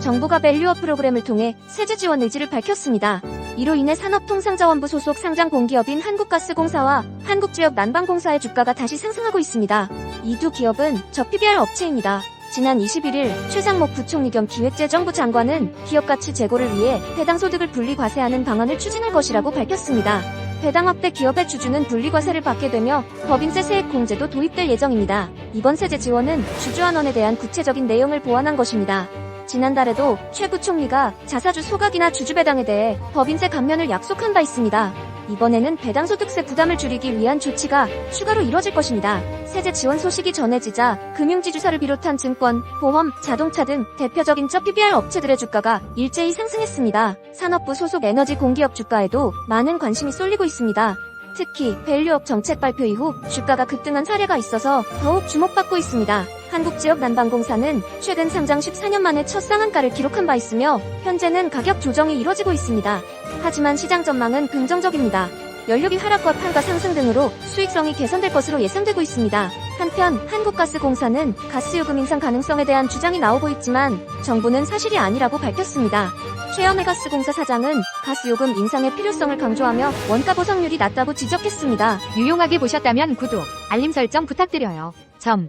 정부가 밸류업 프로그램을 통해 세제 지원 의지를 밝혔습니다. 이로 인해 산업통상자원부 소속 상장 공기업인 한국가스공사와 한국지역 난방공사의 주가가 다시 상승하고 있습니다. 이 두 기업은 저 PBR 업체입니다. 지난 21일 최상목 부총리 겸 기획재정부 장관은 기업 가치 제고를 위해 배당 소득을 분리 과세하는 방안을 추진할 것이라고 밝혔습니다. 배당 확대 기업의 주주는 분리 과세를 받게 되며 법인세 세액 공제도 도입될 예정입니다. 이번 세제 지원은 주주환원에 대한 구체적인 내용을 보완한 것입니다. 지난달에도 최 부총리가 자사주 소각이나 주주 배당에 대해 법인세 감면을 약속한 바 있습니다. 이번에는 배당 소득세 부담을 줄이기 위한 조치가 추가로 이뤄질 것입니다. 세제 지원 소식이 전해지자 금융지주사를 비롯한 증권, 보험, 자동차 등 대표적인 저 PBR 업체들의 주가가 일제히 상승했습니다. 산업부 소속 에너지 공기업 주가에도 많은 관심이 쏠리고 있습니다. 특히 밸류업 정책 발표 이후 주가가 급등한 사례가 있어서 더욱 주목받고 있습니다. 한국지역 난방공사는 최근 상장 14년 만에 첫 상한가를 기록한 바 있으며 현재는 가격 조정이 이뤄지고 있습니다. 하지만 시장 전망은 긍정적입니다. 연료비 하락과 판가 상승 등으로 수익성이 개선될 것으로 예상되고 있습니다. 한편 한국가스공사는 가스요금 인상 가능성에 대한 주장이 나오고 있지만 정부는 사실이 아니라고 밝혔습니다. 최연의 가스공사 사장은 가스요금 인상의 필요성을 강조하며 원가 보상률이 낮다고 지적했습니다. 유용하게 보셨다면 구독, 알림 설정 부탁드려요. 점.